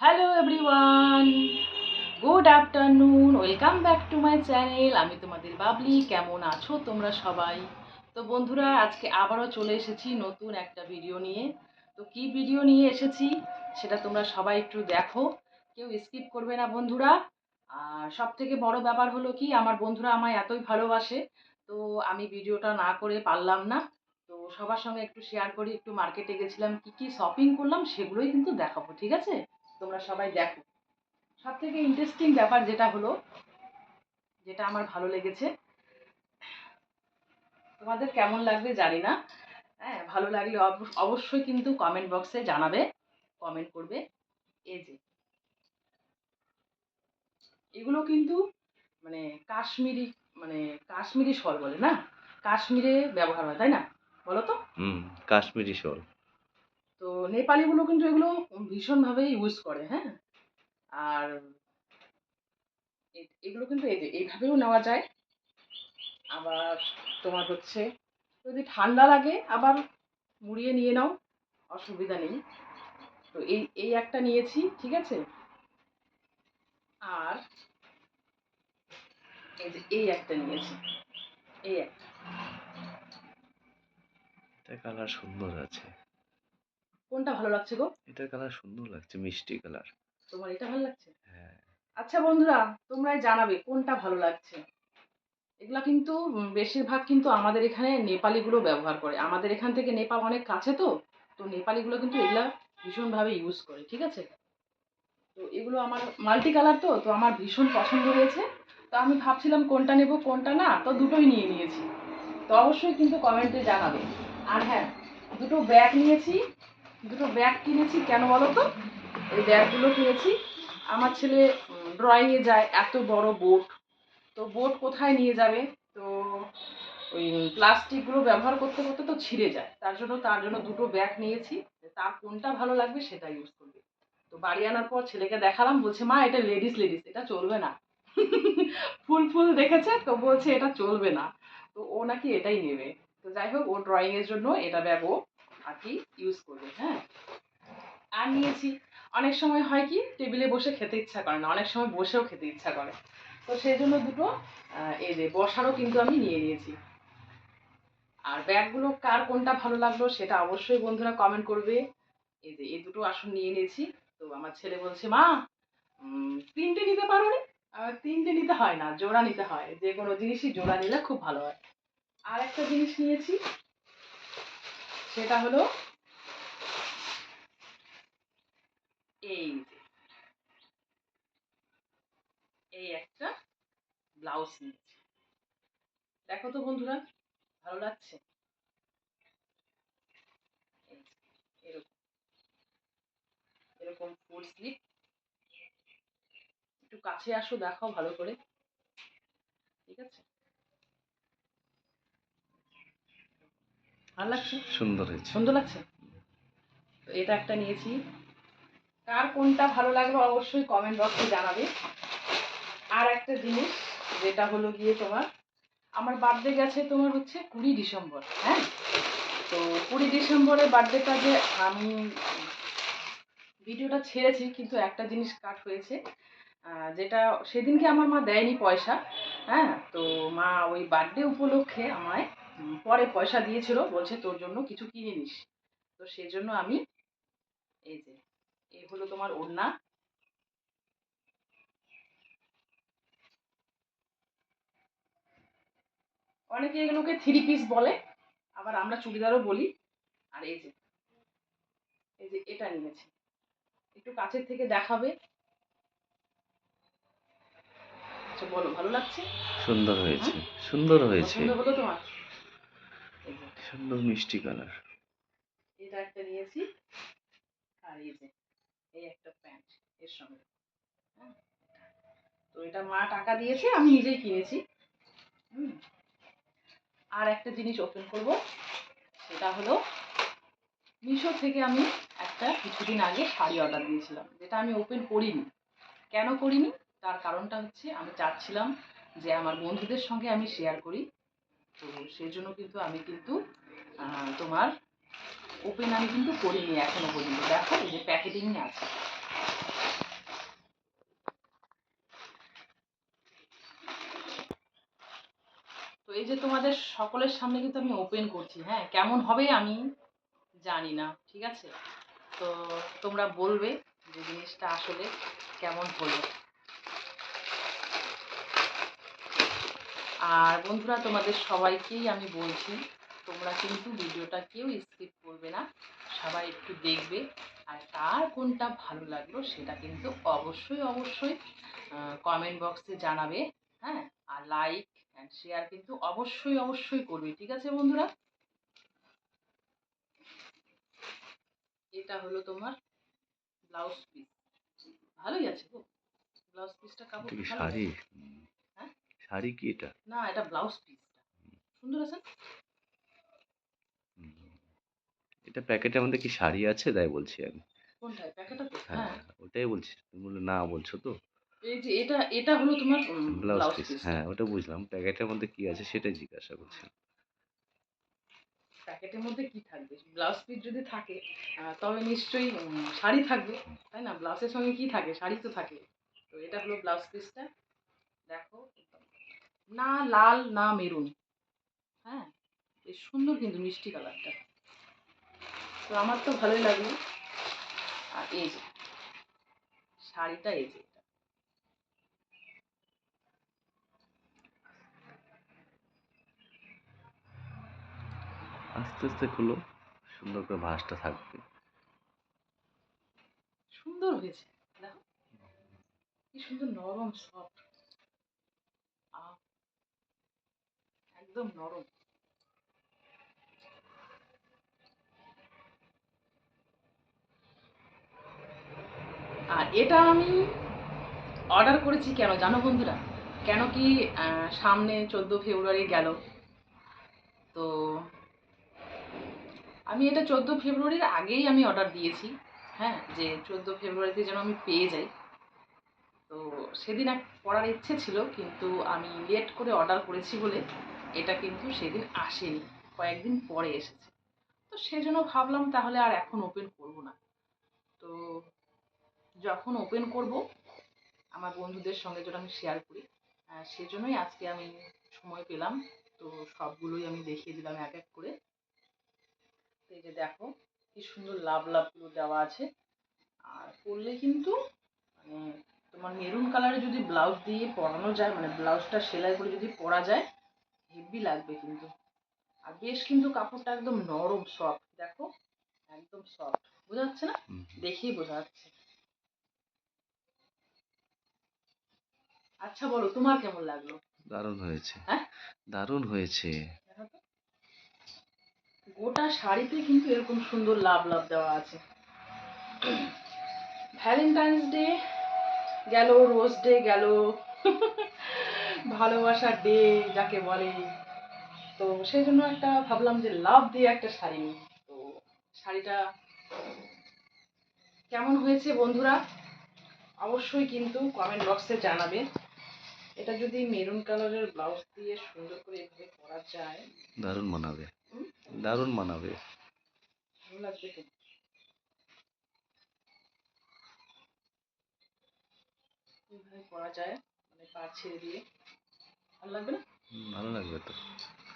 Hello everyone good afternoon welcome back to my channel আমি তোমাদের বাবলি। কেমন আছো তোমরা সবাই? তো বন্ধুরা, আজকে আবারও চলে এসেছি নতুন একটা ভিডিও নিয়ে। তো কি ভিডিও নিয়ে এসেছি, সেটা তোমরা সবাই একটু দেখো। কেউ স্কিপ করবে না, বন্ধুরা। আর সব থেকে বড় ব্যাপার হলো কি, আমার বন্ধুরা আমায় এতই ভালোবাসে, তো আমি ভিডিওটা না করে পারলাম না। তো সবার সঙ্গে একটু শেয়ার করি, একটু মার্কেটে গেছিলাম, কি কি শপিং করলাম, সেগুলোই কিন্তু দেখাবো, ঠিক আছে? তোমরা সবাই দেখো। সব থেকে ইন্টারেস্টিং ব্যাপার যেটা হলো, যেটা আমার ভালো লেগেছে, তোমাদের কেমন লাগবে জানি না। হ্যাঁ ভালো লাগলে অব- অবশ্যই কিন্তু কমেন্ট বক্সে জানাবে কমেন্ট করবে। এই যে, এগুলো কিন্তু মানে কাশ্মীরি মানে কাশ্মীরি শল বলে না? কাশ্মীরে ব্যবহার হয়, তাই না? বলো তো? কাশ্মীরি শল। তো নেপালিগুলো কিন্তু এগুলো ভীষণভাবে ইউজ করে হ্যাঁ? আর এগুলো কিন্তু এইভাবেও নেওয়া যায়। আবার তোমার হচ্ছে, যদি ঠান্ডা লাগে আবার মুড়িয়ে নিয়ে নাও, অসুবিধা নেই। তো এই এই একটা নিয়েছি, ঠিক আছে? আর এই যে, এই একটা নিয়েছি, এই একটা। কালার সুন্দর আছে। কোনটা ভালো লাগছে গো? এটার কালার সুন্দর লাগছে মিষ্টি কালার তোমার এটা ভালো লাগছে? হ্যাঁ। আচ্ছা বন্ধুরা তোমরাই জানাবে কোনটা ভালো লাগছে। এগুলা কিন্তু বেশিরভাগ কিন্তু আমাদের এখানে নেপালিগুলো ব্যবহার করে। আমাদের এখান থেকে নেপাল অনেক কাছে তো তো নেপালিগুলো কিন্তু এগুলা ভীষণভাবে ইউজ করে ঠিক আছে? তো এগুলো আমার মাল্টি কালার তো তো আমার ভীষণ পছন্দ হয়েছে। তো আমি ভাবছিলাম কোনটা নেব কোনটা না তো দুটোই নিয়ে নিয়েছি। তো অবশ্যই কিন্তু কমেন্টে জানাবে। আর হ্যাঁ দুটো ব্যাগ নিয়েছি। দুটো ব্যাগ কিনেছি, কেন বলো তো? এই ব্যাগগুলো কিনেছি। আমার ছেলে ড্রয়িংয়ে যায়, এত বড় বোট তো বোট কোথায় নিয়ে যাবে? তো ওই প্লাস্টিকগুলো ব্যবহার করতে করতে তো ছিঁড়ে যায়। তার জন্য তার জন্য দুটো ব্যাগ নিয়েছি। তার কোনটা ভালো লাগবে সেটা ইউজ করবে। তো বাড়ি আনার পর ছেলেকে দেখালাম, বলছে, মা, এটা লেডিস লেডিস এটা চলবে না। ফুল ফুল দেখেছে, তো বলছে, এটা চলবে না। তো ও নাকি এটাই নেবে। তো যাই হোক, ও ড্রয়িংয়ের জন্য এটা ব্যাগ ও আর ইউজ করবে হ্যাঁ? আর নিয়েছি। অনেক সময় হয় কি টেবিলে বসে খেতে ইচ্ছা করে না, অনেক সময় বসেও খেতে ইচ্ছা করে। তো সেই জন্য দুটো এই যে বসারও কিন্তু আমি নিয়ে নিয়েছি। আর ব্যাগগুলো কার কোনটা ভালো লাগল সেটা অবশ্যই বন্ধুরা কমেন্ট করবে। এই যে এই দুটো আসন নিয়ে নিয়েছি। তো আমার ছেলে বলছে, মা তিনটে নিতে পারো রে? তিনটে নিতে হয় না, জোড়া নিতে হয়। যে কোনো জিনিসই জোড়া নিলে খুব ভালো হয়। আর একটা জিনিস নিয়েছি সেটা হলো এই যে এই একটা ব্লাউজ নিয়েছি। দেখো তো বন্ধুরা, ভালো লাগছে? এরকম। এরকম ফুল স্লিপ। একটু কাছে আসো, দেখাও ভালো করে। ঠিক আছে? ভালো লাগছে? সুন্দর হয়েছে। সুন্দর লাগছে? তো এটা একটা নিয়েছি। কার কোনটা ভালো লাগবে অবশ্যই কমেন্ট বক্সে জানাবে। আর একটা জিনিস যেটা হলো গিয়ে তোমার আমার বার্থডে গেছে তোমার হচ্ছে কুড়ি ডিসেম্বর হ্যাঁ? তো কুড়ি ডিসেম্বরের বার্থডেটা যে আমি ভিডিওটা ছেড়েছি কিন্তু একটা জিনিস কাট হয়েছে যেটা সেদিনকে আমার মা দেয়নি পয়সা হ্যাঁ? তো মা ওই বার্থডে উপলক্ষে আমায় পরে পয়সা দিয়েছিল বলছে তোর জন্য কিছু কিনে নিস। তো সেজন্য আমি এই যে এই হলো তোমার ওড়না। অনেকে এগুলোকে থ্রি পিস বলে আবার আমরা চুড়িদারও বলি। আর এই যে এই যে এটা নিয়েছি। একটু কাছের থেকে দেখাবে। আচ্ছা বলো ভালো লাগছে? সুন্দর হয়েছে সুন্দর হয়েছে। পছন্দ হলো তোমার? সুন্দর মিষ্টি কালার এটা একটা নিয়েছি। আর এই যে, এই একটা প্যান্ট এর সঙ্গে। তো এটা মা টাকা দিয়েছে, আমি নিজেই কিনেছি। হুম। আর একটা জিনিস ওপেন করব, সেটা হলো, মিশো থেকে আমি একটা কিছুদিন আগে শাড়ি অর্ডার দিয়েছিলাম, যেটা আমি ওপেন করিনি। কেন করিনি? তার কারণটা হচ্ছে, আমি চাচ্ছিলাম যে আমার বন্ধুদের সঙ্গে আমি শেয়ার করি। তো সেই জন্য কিন্তু আমি কিন্তু তোমার ওপেন আমি কিন্তু করিনি এখনও পর্যন্ত। দেখো, এই যে প্যাকেটিং আছে তো এই যে তোমাদের সকলের সামনে কিন্তু আমি ওপেন করছি হ্যাঁ? কেমন হবে আমি জানি না, ঠিক আছে? তো তোমরা বলবে যে জিনিসটা আসলে কেমন হলো। আর বন্ধুরা, তোমাদের সবাইকেই আমি বলছি তোমরা কিন্তু ভিডিওটা কেউ স্কিপ করবে না। সবাই একটু দেখবে। আর কার কোনটা ভালো লাগল সেটা কিন্তু অবশ্যই অবশ্যই কমেন্ট বক্সে জানাবে হ্যাঁ? আর লাইক অ্যান্ড শেয়ার কিন্তু অবশ্যই অবশ্যই করবে ঠিক আছে বন্ধুরা? এটা হলো তোমার ব্লাউজ পিস ভালোই আছে গো। ব্লাউজ পিসটা কাপড় শাড়ি? হ্যাঁ? শাড়ি কি এটা? না এটা ব্লাউজ পিসটা সুন্দর আছে। এটা প্যাকেটের মধ্যে কি শাড়ি আছে? তাই বলছি আমি। কোনটায়? প্যাকেটটাতে হ্যাঁ হ্যাঁ। ওটাই বলছি। তুমি বললে না বলছো তো। এই যে এটা এটা হলো তোমার ব্লাউজ ব্লাউজ পিস পিস হ্যাঁ ওটা বুঝলাম। প্যাকেটের মধ্যে কি আছে সেটাই জিজ্ঞাসা করছি। প্যাকেটের মধ্যে কি থাকবে? ব্লাউজ পিস যদি থাকে আহ, তবে নিশ্চয়ই উম, শাড়ি থাকবে তাই না? ব্লাউজের সঙ্গে কি থাকে? শাড়ি তো থাকে। তো এটা হলো ব্লাউজ পিসটা দেখো না লাল না মেরুন। হ্যাঁ বেশ সুন্দর কিন্তু মিষ্টি কালারটা তো আমার তো ভালোই লাগল আর এই যে শাড়িটা এই যে। আস্তে আস্তে খুলো সুন্দর করে ভাঁজটা থাকবে। সুন্দর হয়েছে দেখো। কি সুন্দর নরম সফট একদম নরম আর এটা আমি অর্ডার করেছি কেন? জানো বন্ধুরা? কেন কি সামনে চোদ্দ ফেব্রুয়ারি গেল। তো আমি এটা চোদ্দ ফেব্রুয়ারির আগেই আমি অর্ডার দিয়েছি হ্যাঁ? যে চোদ্দ ফেব্রুয়ারিতে যেন আমি পেয়ে যাই। তো সেদিন এক পড়ার ইচ্ছে ছিল, কিন্তু আমি লেট করে অর্ডার করেছি বলে এটা কিন্তু সেদিন আসেনি। কয়েকদিন পরে এসেছে। তো সেজন্য ভাবলাম তাহলে আর এখন ওপেন করব না। তো যখন ওপেন করব আমার বন্ধুদের সঙ্গে যেটা আমি শেয়ার করি সেজন্যই আজকে আমি সময় পেলাম। তো সবগুলোই আমি দেখিয়ে দিলাম এক এক করে। তো এই যে দেখো কি সুন্দর লাভ লাভগুলো দেওয়া আছে। আর পরলে কিন্তু মানে তোমার মেরুন কালারে যদি ব্লাউজ দিয়ে পরানো যায় মানে ব্লাউজটা সেলাই করে যদি পরা যায় হেভি লাগবে কিন্তু। আর বেশ কিন্তু কাপড়টা একদম নরম সফট দেখো? একদম সফট বোঝা যাচ্ছে না? দেখেই বোঝা যাচ্ছে। আচ্ছা বলো তোমার কেমন লাগল? দারুণ হয়েছে। হ্যাঁ? দারুণ হয়েছে। গোটা শাড়িতে কিন্তু এরকম সুন্দর লাভ লাভ দেওয়া আছে। ভ্যালেন্টাইন্স ডে গেল রোজ ডে গেল ভালোবাসার ডে যাকে বলে। তো সেই জন্য একটা ভাবলাম যে লাভ দিয়ে একটা শাড়ি নিই। তো শাড়িটা কেমন হয়েছে বন্ধুরা? অবশ্যই কিন্তু কমেন্ট বক্সে জানাবে। এটা যদি মেরুন কালারের ব্লাউজ দিয়ে সুন্দর করে এভাবে করা যায় দারুণ মানাবে? দারুণ মানাবে। ভালো লাগবে তো। এইভাবে করা যায় মানে পা ছেড়ে দিয়ে। ভালো লাগবে না? ভালো লাগবে তো।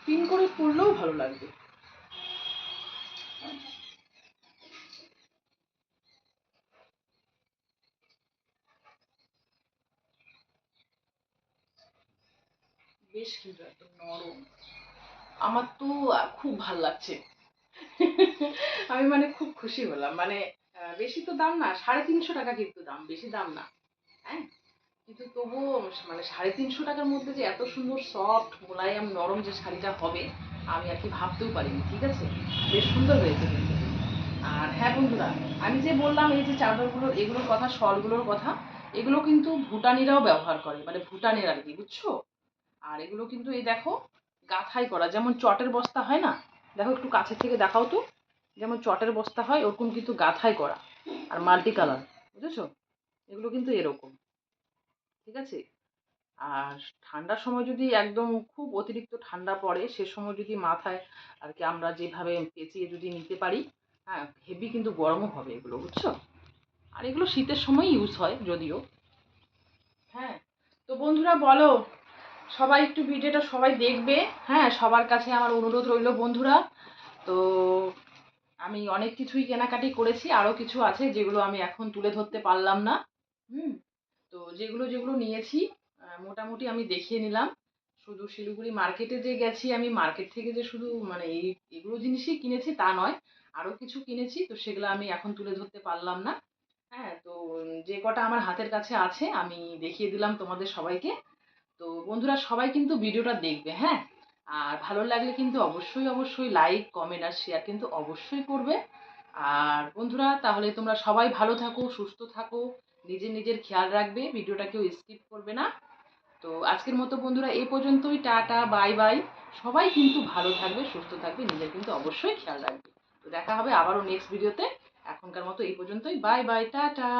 পিন করে পরলেও ভালো লাগবে। বেশ কিন্তু একদম নরম। আমার তো খুব ভালো লাগছে। আমি মানে খুব খুশি হলাম। মানে বেশি তো দাম না, সাড়ে তিনশো টাকা কিন্তু দাম, বেশি দাম না। হ্যাঁ? কিন্তু তবুও মানে সাড়ে তিনশো টাকার মধ্যে যে এত সুন্দর সফট মোলায়েম, নরম যে শাড়িটা হবে, আমি আর কি ভাবতেও পারিনি, ঠিক আছে? বেশ সুন্দর হয়েছে কিন্তু। আর হ্যাঁ বন্ধুরা, আমি যে বললাম এই যে চাদরগুলোর এগুলোর কথা, শলগুলোর কথা, এগুলো কিন্তু ভুটানিরাও ব্যবহার করে মানে ভুটানের আর কি, বুঝছ? আর এগুলো কিন্তু এই দেখো গাথাই করা। যেমন চটের বস্তা হয় না? দেখো একটু কাছে থেকে দেখাও তো। যেমন চটের বস্তা হয়, ওরকম কিন্তু গাথাই করা। আর মাল্টি কালার বুঝেছ? এগুলো কিন্তু এরকম। ঠিক আছে? আর ঠান্ডার সময় যদি একদম খুব অতিরিক্ত ঠান্ডা পড়ে, সে সময় যদি মাথায় আর কি আমরা যেভাবে পেঁচিয়ে যদি নিতে পারি হ্যাঁ হেভি কিন্তু গরমও হবে এগুলো, বুঝছ? আর এগুলো শীতের সময় ইউজ হয়, যদিও। হ্যাঁ? তো বন্ধুরা বলো সবাই একটু ভিডিওটা সবাই দেখবে। হ্যাঁ সবার কাছে আমার অনুরোধ রইল বন্ধুরা। তো আমি অনেক কিছুই কেনাকাটি করেছি আরও কিছু আছে যেগুলো আমি এখন তুলে ধরতে পারলাম না। হুম, তো যেগুলো যেগুলো নিয়েছি মোটামুটি আমি দেখিয়ে নিলাম। শুধু শিলিগুড়ি মার্কেটে যে গেছি আমি, মার্কেট থেকে যে শুধু মানে এই, এগুলো জিনিসই কিনেছি তা নয় আরও কিছু কিনেছি, তো সেগুলো আমি এখন তুলে ধরতে পারলাম না। হ্যাঁ তো যে কটা আমার হাতের কাছে আছে, আমি দেখিয়ে দিলাম তোমাদের সবাইকে। তো বন্ধুরা সবাই কিন্তু ভিডিওটা দেখবে হ্যাঁ? আর ভালো লাগলে কিন্তু অবশ্যই অবশ্যই লাইক কমেন্ট আর শেয়ার কিন্তু অবশ্যই করবে। আর বন্ধুরা, তাহলে তোমরা সবাই ভালো থাকো, সুস্থ থাকো, নিজের নিজের খেয়াল রাখবে, ভিডিওটা কেউ স্কিপ করবে না। তো আজকের মতো বন্ধুরা এই পর্যন্তই, টাটা বাই বাই সবাই কিন্তু ভালো থাকবে, সুস্থ থাকবে, নিজের কিন্তু অবশ্যই খেয়াল রাখবে। তো দেখা হবে আবারও নেক্সট ভিডিওতে এখনকার মতো এই পর্যন্তই। Bye bye tata.